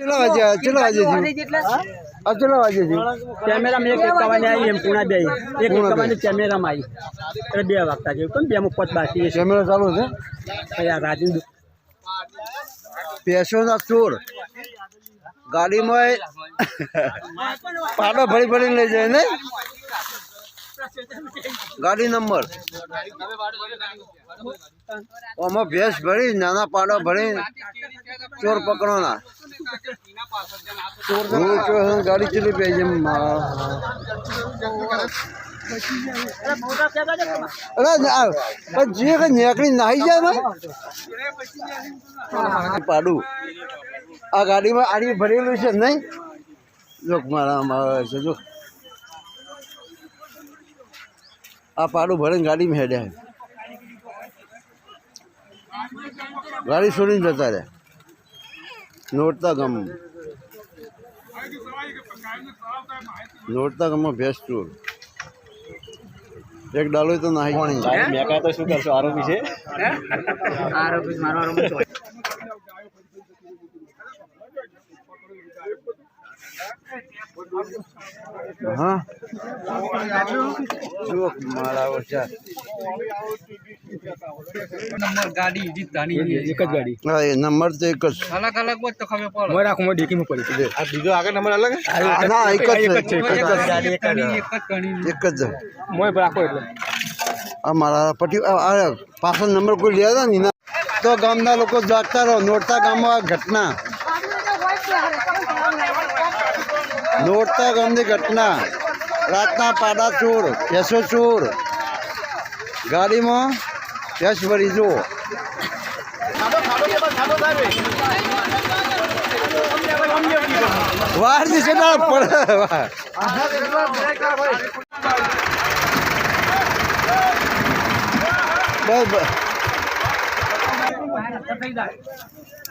કેટલા વાગ્યા કેટલા વાગે આ કેટલા વાગે થયું કેમેરામાં એક એકાવન આવી એમ પૂણા બે એક એકાવન કેમેરામાં આવી. એટલે બે વાગતા જેવું કેમ બે મુફત બાકી છે? કેમેરા ચાલુ છે? આ રાજેન્દ્ર પેશોના ચોર. ગાડીમાં પાડો ભરી ભરીને લઈ જાય ને? ગાડી નંબર. આમાં ભેંસ ભરી નાના પાડો ભરી ચોર પકડવાના. ગાડી ચલી પી અરે જે કઈ નીકળી નાહી જાય આ ગાડીમાં આડી ભરેલું છે નહીં? જો મારા મારા છે જો આ પાડું ભરીને ગાડીમાં હેડ્યા. ગાડી છોડીને જતા રહ્યા. નોરતા ગામ. નોરતા ગામમાં ભેંસ ચોર. એક ડાલો તો નાહી. પાણી મેં તો શું કરશો? આરોપી છે? આરોપી મારો આરોપી હા. નંબર ગાડી જીતવાની એક જ ગાડી. હા એ નંબર તો એક જ. અલગ અલગ હોય તો ખબર પડે. મોય રાખું ડેકીમાં પડી. છે આ બીજો આગળ નંબર અલગ ના એક જ છે. એક જ ગાડી એક જ. એક જ ગણી એક જ છે મોય રાખો એટલે. આ મારા પટી આ- આ પાછળ નંબર કોઈ લે હતા ને એના? તો ગામના લોકો જાગતા રહો નોરતા ગામમાં આ ઘટના. નોરતા ગામની ઘટના. રાતના પાડા ચોર ભેંસો ચોર. ગાડીમાં ભેંસ ભરી જુઓ. વાર છે પડે બસ.